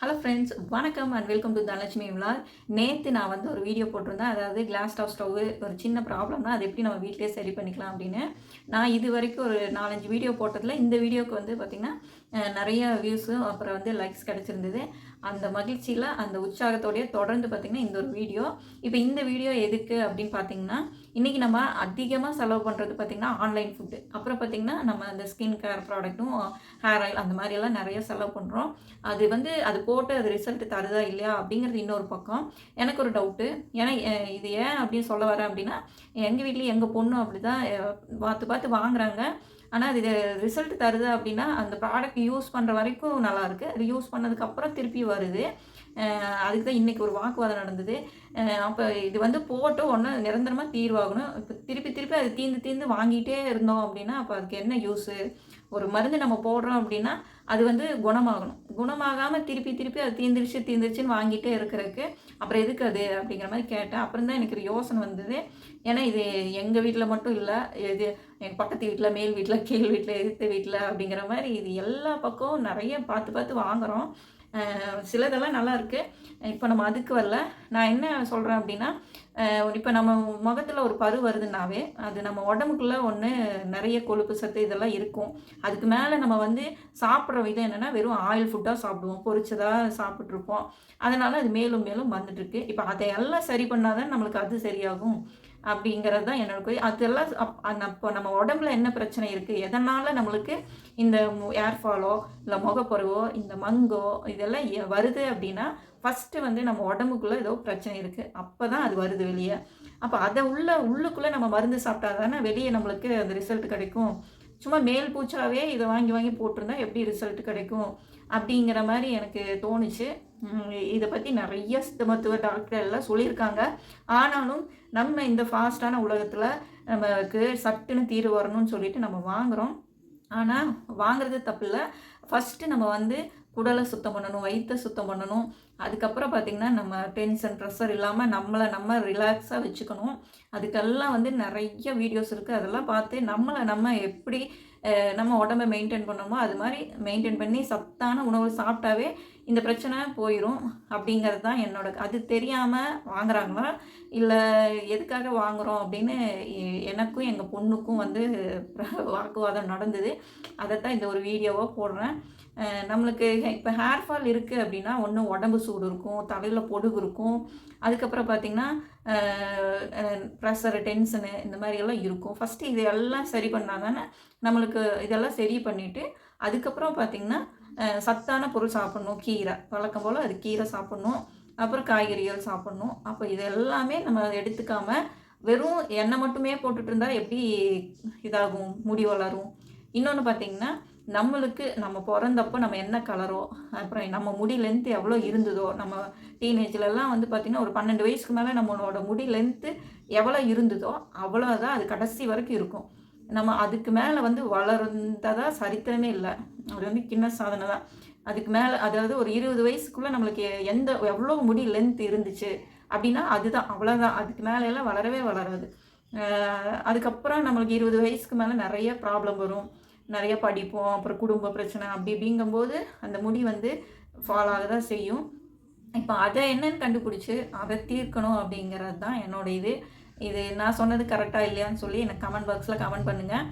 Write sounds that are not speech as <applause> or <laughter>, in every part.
Hello friends வணக்கம் and welcome to Dhanalakshmi விழார் நேற்று நான் வந்து ஒரு வீடியோ போட்டிருந்தேன். அதாவது கிளாஸ் டாப் ஸ்டவ் ஒரு சின்ன ப்ராப்ளம்னா அது எப்படி நம்ம வீட்டிலேயே சரி பண்ணிக்கலாம் அப்படின்னு. நான் இது வரைக்கும் ஒரு நாலஞ்சு வீடியோ போட்டதில் இந்த வீடியோக்கு வந்து பார்த்திங்கன்னா நிறைய வியூஸும் அப்புறம் வந்து லைக்ஸ் கிடச்சிருந்தது. அந்த மகிழ்ச்சியில் அந்த உற்சாகத்தோடைய தொடர்ந்து பார்த்திங்கன்னா இந்த ஒரு வீடியோ இப்போ இந்த வீடியோ எதுக்கு அப்படின்னு பார்த்தீங்கன்னா இன்றைக்கி நம்ம அதிகமாக செலவு பண்ணுறது பார்த்திங்கன்னா ஆன்லைன் ஃபுட்டு அப்புறம் பார்த்திங்கன்னா நம்ம அந்த ஸ்கின் கேர் ப்ராடக்ட்டும் ஹேர் ஆயில் அந்த மாதிரி எல்லாம் நிறைய செலவு பண்ணுறோம் அது வந்து அது போட்டு அது ரிசல்ட் தருதா இல்லையா அப்படிங்கிறது இன்னொரு பக்கம். எனக்கு ஒரு டவுட்டு ஏன்னா இது ஏன் அப்படின்னு சொல்ல வரேன் அப்படின்னா எங்கள் வீட்லேயும் எங்கள் பொண்ணும் அப்படி தான் பார்த்து பார்த்து வாங்குறாங்க. ஆனால் அது ரிசல்ட் தருது அப்படின்னா அந்த ப்ராடக்ட் யூஸ் பண்ணுற வரைக்கும் நல்லாயிருக்கு அது யூஸ் பண்ணதுக்கப்புறம் திருப்பி வருது. அதுக்கு தான் இன்றைக்கி ஒரு வாக்குவாதம் நடந்தது. அப்போ இது வந்து போட்டு ஒன்று நிரந்தரமாக தீர்வாகணும். இப்போ திருப்பி திருப்பி அது தீர்ந்து தீர்ந்து வாங்கிட்டே இருந்தோம் அப்படின்னா அப்போ அதுக்கு என்ன யூஸு ஒரு மருந்து நம்ம போடுறோம் அப்படின்னா அது வந்து குணமாகணும். குணமாகாமல் திருப்பி திருப்பி அது தீந்துருச்சு தீந்துருச்சுன்னு வாங்கிட்டே இருக்கிறதுக்கு அப்புறம் எதுக்கு அது அப்படிங்கிற மாதிரி கேட்டேன். அப்புறம் தான் எனக்கு ஒரு யோசனை வந்தது. ஏன்னா இது எங்கள் வீட்டில் மட்டும் இல்லை இது எங்கள் பக்கத்து வீட்டில் மேல் வீட்டில் கீழ் வீட்டில் எதிர்த்த வீட்டில் அப்படிங்கிற மாதிரி இது எல்லா பக்கமும் நிறைய பார்த்து பார்த்து வாங்குகிறோம் சிலதெல்லாம் நல்லா இருக்குது இப்போ நம்ம அதுக்கு வரல. நான் என்ன சொல்கிறேன் அப்படின்னா இப்போ நம்ம முகத்தில் ஒரு பரு வருதுன்னாவே அது நம்ம உடம்புக்குள்ளே ஒன்று நிறைய கொழுப்பு சத்து இதெல்லாம் இருக்கும். அதுக்கு மேலே நம்ம வந்து சாப்பிட்ற விதம் என்னென்னா வெறும் ஆயில் ஃபுட்டாக சாப்பிடுவோம். பொரிச்சதாக சாப்பிட்ருப்போம் அதனால் அது மேலும் மேலும் வந்துட்டுருக்கு இப்போ அதையெல்லாம் சரி பண்ணாதான் நம்மளுக்கு அது சரியாகும். அப்படிங்கிறது தான் என்னோட கொய் அதெல்லாம் அப் அந்த அப்போ நம்ம உடம்புல என்ன பிரச்சனை இருக்குது எதனால் நம்மளுக்கு இந்த ஏர் ஃபாலோ இல்லை முகப்பருவோ இந்த மங்கோ இதெல்லாம் வருது அப்படின்னா ஃபஸ்ட்டு வந்து நம்ம உடம்புக்குள்ளே ஏதோ பிரச்சனை இருக்குது அப்போ தான் அது வருது வெளியே. அப்போ அதை உள்ள உள்ளுக்குள்ளே நம்ம மருந்து சாப்பிட்டா தானே வெளியே நம்மளுக்கு அந்த ரிசல்ட் கிடைக்கும். சும்மா மேல் பூச்சாவே இதை வாங்கி வாங்கி போட்டிருந்தா எப்படி ரிசல்ட் கிடைக்கும் அப்படிங்கிற மாதிரி எனக்கு தோணுச்சு. இதை பற்றி நிறைய சித்த மருத்துவ டாக்டர் எல்லாம் சொல்லியிருக்காங்க. ஆனாலும் நம்ம இந்த ஃபாஸ்ட்டான உலகத்தில் நமக்கு சட்டுன்னு தீர்வு வரணும்னு சொல்லிட்டு நம்ம வாங்குகிறோம் ஆனால் வாங்குறது தப்பு இல்லை. ஃபஸ்ட்டு நம்ம வந்து குடலை சுத்தம் பண்ணணும் வயிற்றை சுத்தம் பண்ணணும். அதுக்கப்புறம் பார்த்திங்கன்னா நம்ம டென்ஷன் ப்ரெஷர் இல்லாமல் நம்மளை நம்ம ரிலாக்ஸாக வச்சுக்கணும். அதுக்கெல்லாம் வந்து நிறைய வீடியோஸ் இருக்குது அதெல்லாம் பார்த்து நம்மளை நம்ம எப்படி நம்ம உடம்பை மெயின்டைன் பண்ணணுமோ அது மாதிரி மெயின்டைன் பண்ணி சத்தான உணவு சாப்பிட்டாவே இந்த பிரச்சனை போயிடும் அப்படிங்கிறது தான் என்னோட அது தெரியாமல் வாங்குறாங்களா? இல்லை எதுக்காக வாங்குகிறோம் அப்படின்னு எனக்கும் எங்கள் பொண்ணுக்கும் வந்து <laughs> வாக்குவாதம் நடந்தது. அதைத்தான் இந்த ஒரு வீடியோவாக போடுறேன். நம்மளுக்கு இப்போ ஹேர் ஃபால் இருக்குது அப்படின்னா ஒன்று உடம்பு சூடு இருக்கும் தலையில் பொடுகு இருக்கும். அதுக்கப்புறம் பார்த்திங்கன்னா ப்ரெஷர் டென்ஷனு இந்த மாதிரி எல்லாம் இருக்கும். ஃபஸ்ட்டு இதெல்லாம் சரி பண்ணால் தானே நம்மளுக்கு இதெல்லாம் சரி பண்ணிவிட்டு அதுக்கப்புறம் பார்த்திங்கன்னா சத்தான பொருள் சாப்பிட்ணும். கீரை. வழக்கம் போல் அது கீரை சாப்பிட்ணும். அப்புறம் காய்கறிகள் சாப்பிட்ணும். அப்போ இது எல்லாமே நம்ம எடுத்துக்காம வெறும் எண்ணெய் மட்டுமே போட்டுட்டு இருந்தால் எப்படி இதாகும்? முடி வளரும். இன்னொன்று பார்த்தீங்கன்னா நம்மளுக்கு நம்ம பிறந்தப்போ நம்ம என்ன கலரோ அப்புறம் நம்ம முடி லென்த்து எவ்வளோ இருந்ததோ? நம்ம டீனேஜ்லலாம் வந்து பார்த்திங்கன்னா ஒரு பன்னெண்டு வயசுக்கு மேலே நம்மளோட முடி லென்த்து எவ்வளோ இருந்ததோ அவ்வளோதான் அது கடைசி வரைக்கும் இருக்கும். நம்ம அதுக்கு மேலே வந்து வளர்ந்ததாக சரித்திரமே இல்லை. அது வந்து கிண்ண சாதனை தான். அதுக்கு மேலே அதாவது ஒரு இருபது வயசுக்குள்ளே நம்மளுக்கு எந்த எவ்வளோ முடி லென்த் இருந்துச்சு அப்படின்னா அதுதான் அவ்வளோதான். அதுக்கு மேலே எல்லாம் வளரவே வளராது. அதுக்கப்புறம் நம்மளுக்கு இருபது வயசுக்கு மேலே நிறைய ப்ராப்ளம் வரும். நிறைய படிப்போம் அப்புறம் குடும்ப பிரச்சனை அப்படி அப்படிங்கும்போது அந்த முடி வந்து ஃபால் ஆக தான் செய்யும். இப்போ அதை என்னன்னு கண்டுபிடிச்சி அதை தீர்க்கணும் அப்படிங்கிறது தான் என்னோட இது. இது நான் சொன்னது கரெக்டாக இல்லையான்னு சொல்லி எனக்கு கமெண்ட் பாக்ஸில் கமெண்ட் பண்ணுங்கள்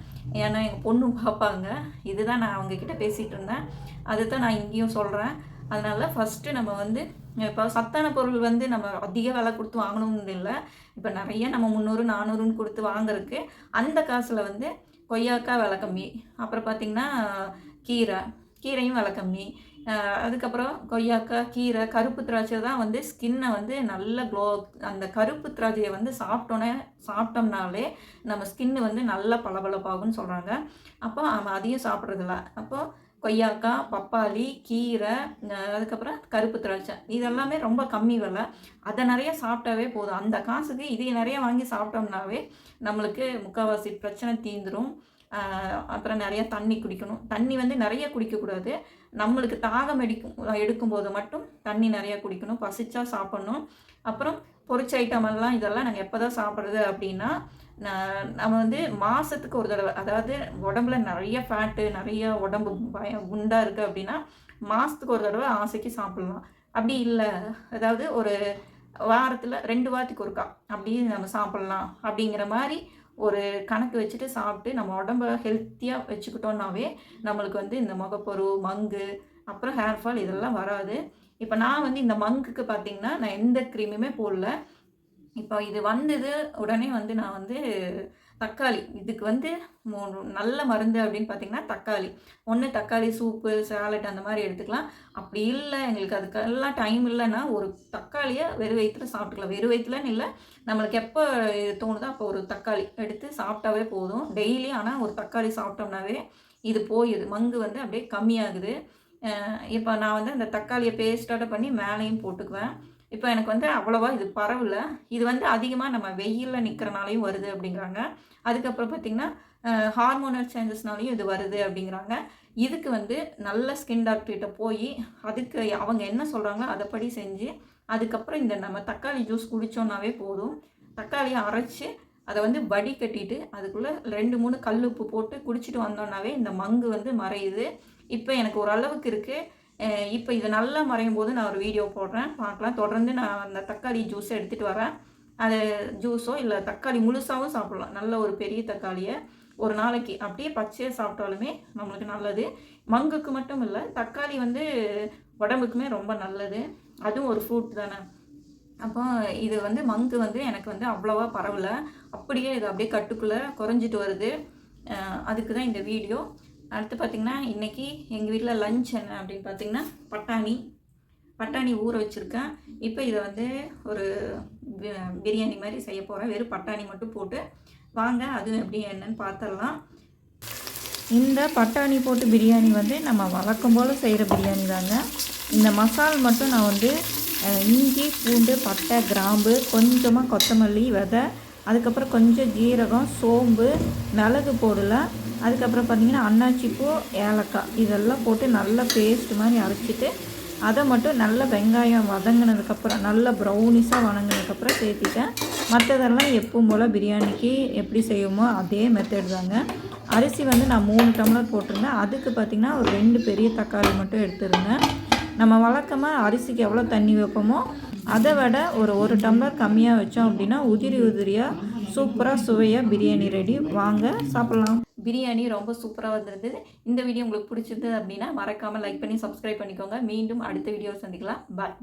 ஏன்னா எங்கள் பொண்ணு பார்ப்பாங்க இதுதான் நான் அவங்கக்கிட்ட பேசிகிட்டு இருந்தேன். அதை தான் நான் இங்கேயும் சொல்கிறேன் அதனால் ஃபஸ்ட்டு நம்ம வந்து இப்போ சத்தான பொருள் வந்து நம்ம அதிக விலை கொடுத்து வாங்கணும்னு இல்லை. இப்போ நிறைய நம்ம முந்நூறு நானூறுன்னு கொடுத்து வாங்குறதுக்கு அந்த காசில் வந்து கொய்யாக்காய் விலை கம்மி அப்புறம் பார்த்திங்கன்னா கீரை கீரையும் விலை கம்மி அதுக்கப்புறம் கொய்யாக்காய் கீரை கருப்பு திராட்சை தான் வந்து ஸ்கின்னை வந்து நல்ல க்ளோ அந்த கருப்பு திராட்சையை வந்து சாப்பிட்டோன்னே சாப்பிட்டோம்னாலே நம்ம ஸ்கின்னு வந்து நல்லா பளபளப்பாகும்னு சொல்கிறாங்க அப்போ அவன் அதையும் சாப்பிட்றதில்ல. அப்போது கொய்யாக்காய் பப்பாளி கீரை அதுக்கப்புறம் கருப்பு திராட்சை. இதெல்லாமே ரொம்ப கம்மி விலை. அதை நிறைய சாப்பிட்டாவே போதும். அந்த காசுக்கு இதை நிறைய வாங்கி சாப்பிட்டோம்னாவே நம்மளுக்கு முக்கால்வாசி பிரச்சனை தீந்துடும் அப்புறம் நிறைய தண்ணி குடிக்கணும். தண்ணி வந்து நிறைய குடிக்கக்கூடாது. நம்மளுக்கு தாகம் எடுக்கும் எடுக்கும்போது மட்டும் தண்ணி நிறைய குடிக்கணும். பசிச்சா சாப்பிட்ணும். அப்புறம் பொரிச்ச ஐட்டம் எல்லாம் இதெல்லாம் நாங்கள் எப்போ தான் சாப்பிட்றது அப்படின்னா நம்ம வந்து மாதத்துக்கு ஒரு தடவை அதாவது உடம்புல நிறைய ஃபேட்டு நிறைய உடம்பு பய குண்டாக இருக்குது அப்படின்னா மாதத்துக்கு ஒரு தடவை ஆசைக்கு சாப்பிட்லாம். அப்படி இல்லை. அதாவது ஒரு வாரத்தில் ரெண்டு வாரத்துக்கு ஒருக்கா அப்படி நம்ம சாப்பிட்லாம். அப்படிங்கிற மாதிரி ஒரு கணக்கு வச்சுட்டு சாப்பிட்டு நம்ம உடம்ப ஹெல்த்தியாக வச்சுக்கிட்டோம்னாவே நம்மளுக்கு வந்து இந்த முகப்பொரு மங்கு அப்புறம் ஹேர் ஃபால் இதெல்லாம் வராது. இப்போ நான் வந்து இந்த மங்குக்கு பார்த்தீங்கன்னா நான் எந்த க்ரீமுமே போடல. இப்போ இது வந்தது உடனே வந்து நான் வந்து தக்காளி. இதுக்கு வந்து மூணு நல்ல மருந்து அப்படின்னு பார்த்தீங்கன்னா தக்காளி. ஒன்று தக்காளி சூப்பு சாலட் அந்த மாதிரி எடுத்துக்கலாம். அப்படி இல்லை எங்களுக்கு அதுக்கெல்லாம் டைம் இல்லைன்னா ஒரு தக்காளியை வெறும் வயிற்றுல சாப்பிட்டுக்கலாம். வெறும் வயிற்றுலன்னு இல்லை நம்மளுக்கு எப்போ தோணுதோ அப்போ ஒரு தக்காளி எடுத்து சாப்பிட்டாவே போதும். டெய்லி ஆனால் ஒரு தக்காளி சாப்பிட்டோம்னாவே இது போயிடுது. மங்கு வந்து அப்படியே கம்மியாகுது. இப்போ நான் வந்து அந்த தக்காளியை பேஸ்ட்டோட பண்ணி மேலேயும் போட்டுக்குவேன். இப்போ எனக்கு வந்து அவ்வளோவா இது பரவல. இது வந்து அதிகமாக நம்ம வெயிலில் நிற்கிறனாலையும் வருது அப்படிங்கிறாங்க. அதுக்கப்புறம் பார்த்திங்கன்னா ஹார்மோனல் சேஞ்சஸ்னாலையும் இது வருது அப்படிங்கிறாங்க. இதுக்கு வந்து நல்ல ஸ்கின் டாக்டர்கிட்ட போய் அதுக்கு அவங்க என்ன சொல்கிறாங்களோ அதைப்படி செஞ்சு அதுக்கப்புறம் இந்த நம்ம தக்காளி ஜூஸ் குடித்தோன்னாவே போதும். தக்காளியை அரைச்சி அதை வந்து வடி கட்டிட்டு அதுக்குள்ளே ரெண்டு மூணு கல் உப்பு போட்டு குடிச்சிட்டு வந்தோன்னாவே இந்த மங்கு வந்து மறையுது. இப்போ எனக்கு ஓரளவுக்கு இருக்குது இப்போ இது நல்லா மறையும் போது நான் ஒரு வீடியோ போடுறேன். பார்க்கலாம். தொடர்ந்து நான் அந்த தக்காளி ஜூஸை எடுத்துகிட்டு வரேன். அது ஜூஸோ இல்லை தக்காளி முழுசாகவும் சாப்பிட்லாம். நல்ல ஒரு பெரிய தக்காளியை ஒரு நாளைக்கு அப்படியே பச்சையாக சாப்பிட்டாலுமே நம்மளுக்கு நல்லது. மங்குக்கு மட்டும் இல்லை தக்காளி வந்து உடம்புக்குமே ரொம்ப நல்லது. அதுவும் ஒரு ஃப்ரூட் தானே. அப்போ இது வந்து மங்கு வந்து எனக்கு வந்து அவ்வளோவா பரவலை. அப்படியே இது அப்படியே கட்டுக்குள்ளே குறைஞ்சிட்டு வருது. அதுக்கு தான் இந்த வீடியோ அடுத்து பார்த்திங்கன்னா இன்றைக்கி எங்கள் வீட்டில் லஞ்ச் என்ன அப்படின்னு பார்த்திங்கன்னா பட்டாணி. பட்டாணி ஊற வச்சுருக்கேன். இப்போ இதை வந்து ஒரு பிரியாணி மாதிரி செய்ய போகிறேன் வெறும் பட்டாணி மட்டும் போட்டு. வாங்க அது எப்படி என்னன்னு பார்த்துடலாம் இந்த பட்டாணி போட்டு பிரியாணி வந்து நம்ம வழக்கம் போல் செய்கிற பிரியாணி தாங்க. இந்த மசால் மட்டும் நான் வந்து இஞ்சி பூண்டு பட்டை கிராம்பு கொஞ்சமாக கொத்தமல்லி விதை அதுக்கப்புறம் கொஞ்சம் ஜீரகம் சோம்பு மிளகு போடலாம் அதுக்கப்புறம் பார்த்திங்கன்னா அன்னாச்சிப்பூ ஏலக்காய். இதெல்லாம் போட்டு நல்லா பேஸ்ட் மாதிரி அரைச்சிட்டு அதை மட்டும் நல்ல வெங்காயம் வதங்கினதுக்கப்புறம் நல்ல ப்ரௌனிஸாக வதங்கினதுக்கப்புறம் சேர்த்திட்டேன். மற்றதெல்லாம் எப்பவும் போல் பிரியாணிக்கு எப்படி செய்வோமோ அதே மெத்தட் தாங்க. அரிசி வந்து நான் மூணு டம்ளர் போட்டிருந்தேன். அதுக்கு பார்த்திங்கன்னா ஒரு ரெண்டு பெரிய தக்காளி மட்டும் எடுத்துருந்தேன். நம்ம வழக்கமாக அரிசிக்கு எவ்வளோ தண்ணி வைப்போமோ அதை விட ஒரு ஒரு டம்ளர் கம்மியாக வச்சோம் அப்படின்னா உதிரி உதிரியாக சூப்பராக சுவையாக பிரியாணி ரெடி வாங்க சாப்பிட்லாம். பிரியாணி ரொம்ப சூப்பராக வந்திருந்தது. இந்த வீடியோ உங்களுக்கு பிடிச்சிருந்தது அப்படின்னா மறக்காமல் லைக் பண்ணி சப்ஸ்கிரைப் பண்ணிக்கோங்க. மீண்டும் அடுத்த வீடியோ சந்திக்கலாம். பாய்